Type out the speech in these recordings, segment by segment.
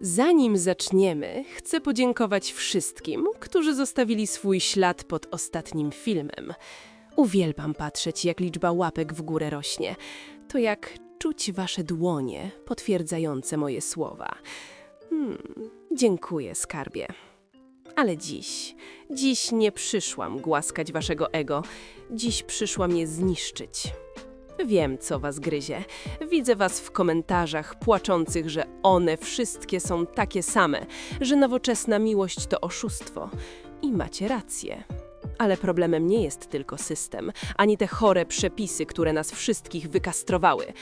Zanim zaczniemy, chcę podziękować wszystkim, którzy zostawili swój ślad pod ostatnim filmem. Uwielbiam patrzeć, jak liczba łapek w górę rośnie. To jak czuć wasze dłonie potwierdzające moje słowa. Hmm, dziękuję, skarbie. Ale dziś, dziś nie przyszłam głaskać waszego ego. Dziś przyszłam je zniszczyć. Wiem, co was gryzie. Widzę was w komentarzach płaczących, że one wszystkie są takie same, że nowoczesna miłość to oszustwo. I macie rację. Ale problemem nie jest tylko system, ani te chore przepisy, które nas wszystkich wykastrowały.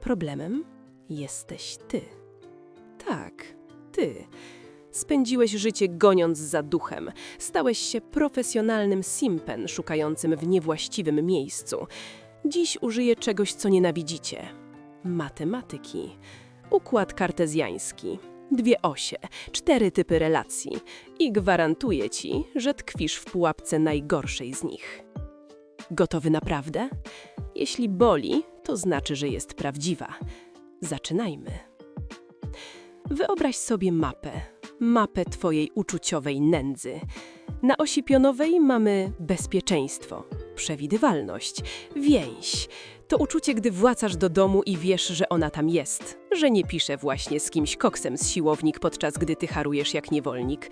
Problemem jesteś ty. Tak, ty. Spędziłeś życie goniąc za duchem. Stałeś się profesjonalnym simpen szukającym w niewłaściwym miejscu. Dziś użyję czegoś, co nienawidzicie. Matematyki. Układ kartezjański. Dwie osie, cztery typy relacji. I gwarantuję ci, że tkwisz w pułapce najgorszej z nich. Gotowy naprawdę? Jeśli boli, to znaczy, że jest prawdziwa. Zaczynajmy. Wyobraź sobie mapę. Mapę twojej uczuciowej nędzy. Na osi pionowej mamy bezpieczeństwo, przewidywalność, więź. To uczucie, gdy wracasz do domu i wiesz, że ona tam jest, że nie pisze właśnie z kimś koksem z siłownik, podczas gdy ty harujesz jak niewolnik.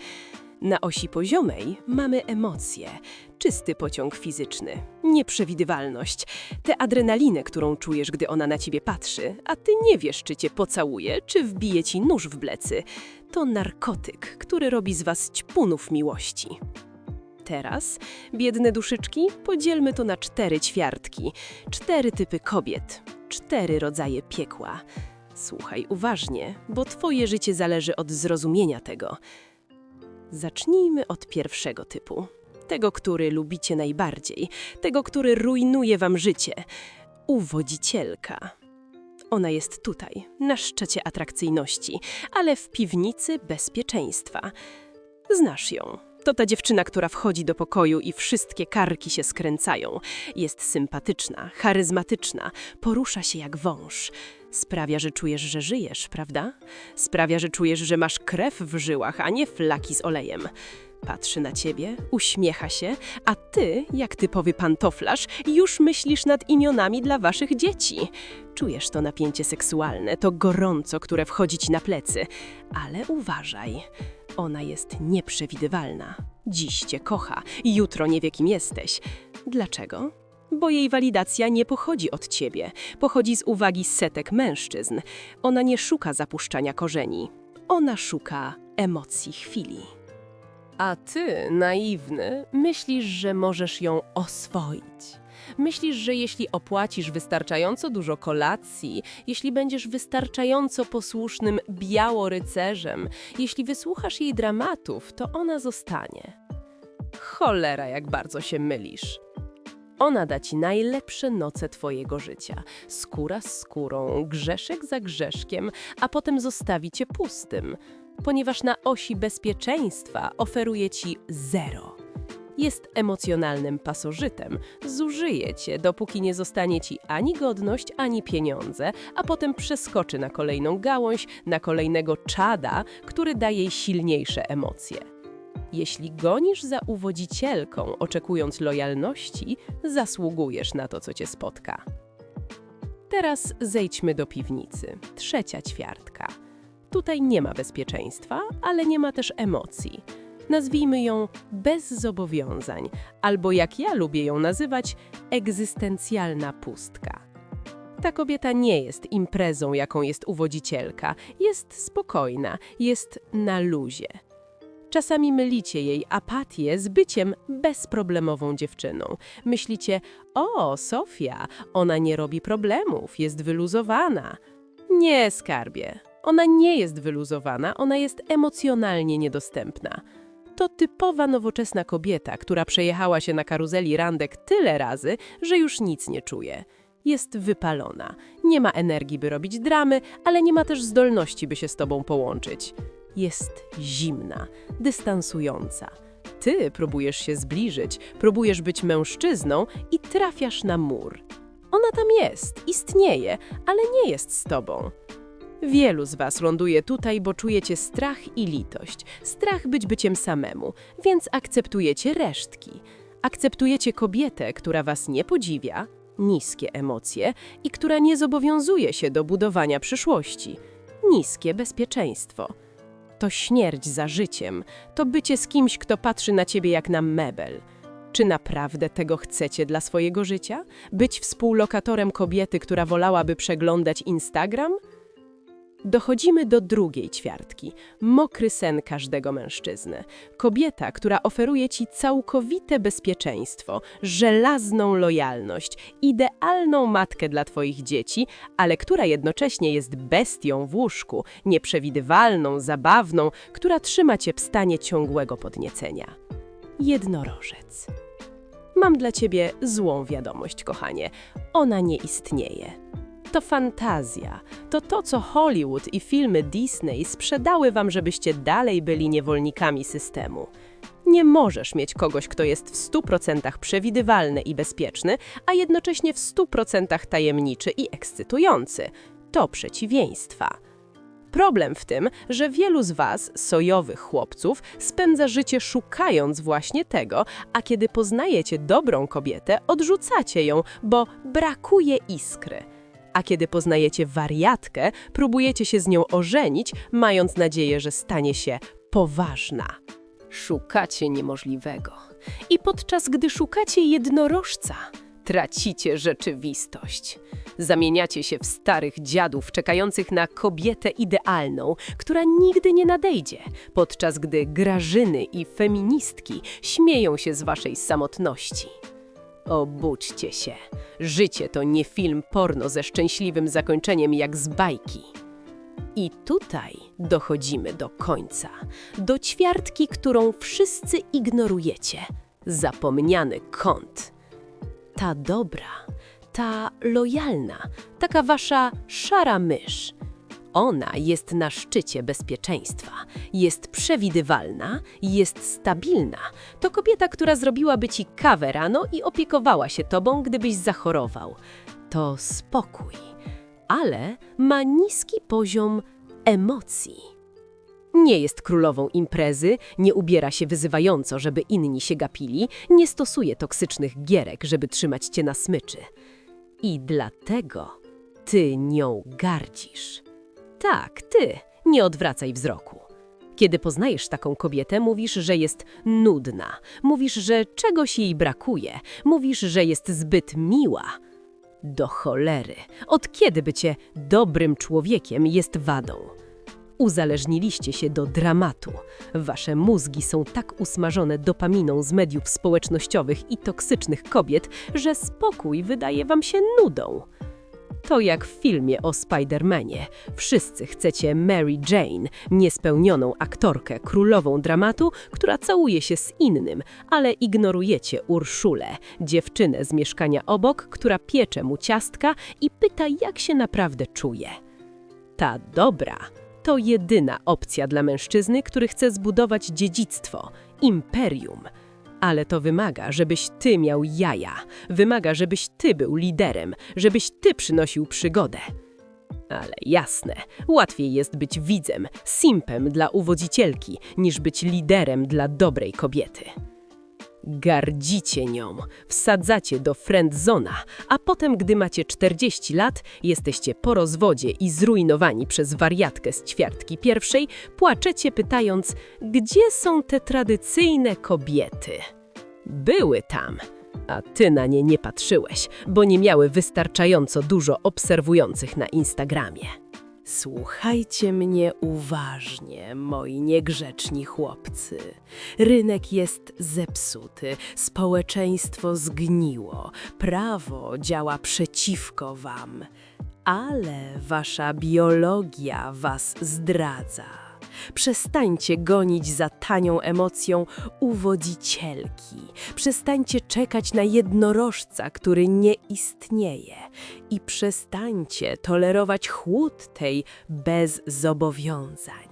Na osi poziomej mamy emocje, czysty pociąg fizyczny, nieprzewidywalność, tę adrenalinę, którą czujesz, gdy ona na ciebie patrzy, a ty nie wiesz, czy cię pocałuje, czy wbije ci nóż w plecy. To narkotyk, który robi z was ćpunów miłości. Teraz, biedne duszyczki, podzielmy to na cztery ćwiartki, cztery typy kobiet, cztery rodzaje piekła. Słuchaj uważnie, bo twoje życie zależy od zrozumienia tego. Zacznijmy od pierwszego typu. Tego, który lubicie najbardziej, tego, który rujnuje wam życie. Uwodzicielka. Ona jest tutaj, na szczycie atrakcyjności, ale w piwnicy bezpieczeństwa. Znasz ją. To ta dziewczyna, która wchodzi do pokoju i wszystkie karki się skręcają. Jest sympatyczna, charyzmatyczna, porusza się jak wąż. Sprawia, że czujesz, że żyjesz, prawda? Sprawia, że czujesz, że masz krew w żyłach, a nie flaki z olejem. Patrzy na ciebie, uśmiecha się, a ty, jak typowy pantoflarz, już myślisz nad imionami dla waszych dzieci. Czujesz to napięcie seksualne, to gorąco, które wchodzi ci na plecy. Ale uważaj, ona jest nieprzewidywalna. Dziś cię kocha, jutro nie wie kim jesteś. Dlaczego? Bo jej walidacja nie pochodzi od ciebie, pochodzi z uwagi setek mężczyzn. Ona nie szuka zapuszczania korzeni, ona szuka emocji chwili. A ty, naiwny, myślisz, że możesz ją oswoić. Myślisz, że jeśli opłacisz wystarczająco dużo kolacji, jeśli będziesz wystarczająco posłusznym białorycerzem, jeśli wysłuchasz jej dramatów, to ona zostanie. Cholera, jak bardzo się mylisz. Ona da ci najlepsze noce twojego życia. Skóra z skórą, grzeszek za grzeszkiem, a potem zostawi cię pustym, ponieważ na osi bezpieczeństwa oferuje ci zero. Jest emocjonalnym pasożytem, zużyje cię, dopóki nie zostanie ci ani godność, ani pieniądze, a potem przeskoczy na kolejną gałąź, na kolejnego czada, który daje jej silniejsze emocje. Jeśli gonisz za uwodzicielką, oczekując lojalności, zasługujesz na to, co cię spotka. Teraz zejdźmy do piwnicy. Trzecia ćwiartka. Tutaj nie ma bezpieczeństwa, ale nie ma też emocji. Nazwijmy ją bez zobowiązań, albo jak ja lubię ją nazywać, egzystencjalna pustka. Ta kobieta nie jest imprezą, jaką jest uwodzicielka. Jest spokojna, jest na luzie. Czasami mylicie jej apatię z byciem bezproblemową dziewczyną. Myślicie, o, Sofia, ona nie robi problemów, jest wyluzowana. Nie, skarbie. Ona nie jest wyluzowana, ona jest emocjonalnie niedostępna. To typowa nowoczesna kobieta, która przejechała się na karuzeli randek tyle razy, że już nic nie czuje. Jest wypalona, nie ma energii, by robić dramy, ale nie ma też zdolności, by się z tobą połączyć. Jest zimna, dystansująca. Ty próbujesz się zbliżyć, próbujesz być mężczyzną i trafiasz na mur. Ona tam jest, istnieje, ale nie jest z tobą. Wielu z Was ląduje tutaj, bo czujecie strach i litość. Strach być byciem samemu, więc akceptujecie resztki. Akceptujecie kobietę, która Was nie podziwia, niskie emocje i która nie zobowiązuje się do budowania przyszłości. Niskie bezpieczeństwo. To śmierć za życiem, to bycie z kimś, kto patrzy na Ciebie jak na mebel. Czy naprawdę tego chcecie dla swojego życia? Być współlokatorem kobiety, która wolałaby przeglądać Instagram? Dochodzimy do drugiej ćwiartki. Mokry sen każdego mężczyzny. Kobieta, która oferuje ci całkowite bezpieczeństwo, żelazną lojalność, idealną matkę dla twoich dzieci, ale która jednocześnie jest bestią w łóżku, nieprzewidywalną, zabawną, która trzyma cię w stanie ciągłego podniecenia. Jednorożec. Mam dla ciebie złą wiadomość, kochanie. Ona nie istnieje. To fantazja. To to, co Hollywood i filmy Disney sprzedały wam, żebyście dalej byli niewolnikami systemu. Nie możesz mieć kogoś, kto jest w 100% przewidywalny i bezpieczny, a jednocześnie w 100% tajemniczy i ekscytujący. To przeciwieństwa. Problem w tym, że wielu z Was, sojowych chłopców, spędza życie szukając właśnie tego, a kiedy poznajecie dobrą kobietę, odrzucacie ją, bo brakuje iskry. A kiedy poznajecie wariatkę, próbujecie się z nią ożenić, mając nadzieję, że stanie się poważna. Szukacie niemożliwego. I podczas gdy szukacie jednorożca, tracicie rzeczywistość. Zamieniacie się w starych dziadów czekających na kobietę idealną, która nigdy nie nadejdzie, podczas gdy grażyny i feministki śmieją się z waszej samotności. Obudźcie się. Życie to nie film porno ze szczęśliwym zakończeniem jak z bajki. I tutaj dochodzimy do końca, do ćwiartki, którą wszyscy ignorujecie. Zapomniany kąt. Ta dobra, ta lojalna, taka wasza szara mysz. Ona jest na szczycie bezpieczeństwa, jest przewidywalna, jest stabilna. To kobieta, która zrobiłaby ci kawę rano i opiekowała się tobą, gdybyś zachorował. To spokój, ale ma niski poziom emocji. Nie jest królową imprezy, nie ubiera się wyzywająco, żeby inni się gapili, nie stosuje toksycznych gierek, żeby trzymać cię na smyczy. I dlatego ty nią gardzisz. Tak, ty, nie odwracaj wzroku. Kiedy poznajesz taką kobietę, mówisz, że jest nudna, mówisz, że czegoś jej brakuje, mówisz, że jest zbyt miła. Do cholery, od kiedy bycie dobrym człowiekiem jest wadą? Uzależniliście się do dramatu. Wasze mózgi są tak usmażone dopaminą z mediów społecznościowych i toksycznych kobiet, że spokój wydaje wam się nudą. To jak w filmie o Spidermanie. Wszyscy chcecie Mary Jane, niespełnioną aktorkę, królową dramatu, która całuje się z innym, ale ignorujecie Urszulę, dziewczynę z mieszkania obok, która piecze mu ciastka i pyta, jak się naprawdę czuje. Ta dobra to jedyna opcja dla mężczyzny, który chce zbudować dziedzictwo, imperium. Ale to wymaga, żebyś ty miał jaja, wymaga, żebyś ty był liderem, żebyś ty przynosił przygodę. Ale jasne, łatwiej jest być widzem, simpem dla uwodzicielki, niż być liderem dla dobrej kobiety. Gardzicie nią, wsadzacie do friendzona, a potem, gdy macie 40 lat, jesteście po rozwodzie i zrujnowani przez wariatkę z ćwiartki pierwszej, płaczecie pytając, gdzie są te tradycyjne kobiety? Były tam, a ty na nie nie patrzyłeś, bo nie miały wystarczająco dużo obserwujących na Instagramie. Słuchajcie mnie uważnie, moi niegrzeczni chłopcy. Rynek jest zepsuty, społeczeństwo zgniło, prawo działa przeciwko wam, ale wasza biologia was zdradza. Przestańcie gonić za tanią emocją uwodzicielki. Przestańcie czekać na jednorożca, który nie istnieje. I przestańcie tolerować chłód tej bez zobowiązań.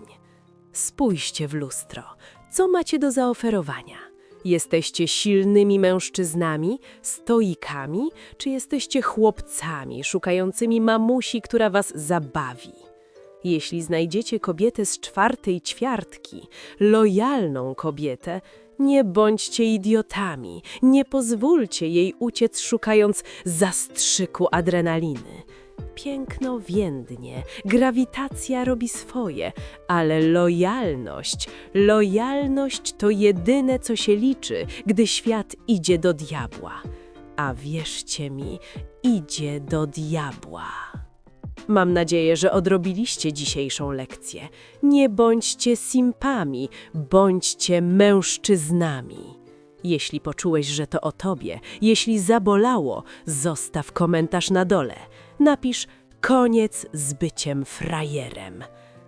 Spójrzcie w lustro. Co macie do zaoferowania? Jesteście silnymi mężczyznami, stoikami, czy jesteście chłopcami szukającymi mamusi, która was zabawi? Jeśli znajdziecie kobietę z czwartej ćwiartki, lojalną kobietę, nie bądźcie idiotami, nie pozwólcie jej uciec szukając zastrzyku adrenaliny. Piękno więdnie, grawitacja robi swoje, ale lojalność, lojalność to jedyne, co się liczy, gdy świat idzie do diabła. A wierzcie mi, idzie do diabła. Mam nadzieję, że odrobiliście dzisiejszą lekcję. Nie bądźcie simpami, bądźcie mężczyznami. Jeśli poczułeś, że to o tobie, jeśli zabolało, zostaw komentarz na dole. Napisz koniec z byciem frajerem.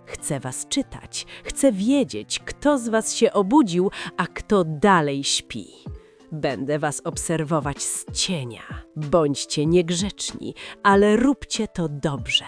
Chcę was czytać, chcę wiedzieć, kto z was się obudził, a kto dalej śpi. Będę was obserwować z cienia. Bądźcie niegrzeczni, ale róbcie to dobrze.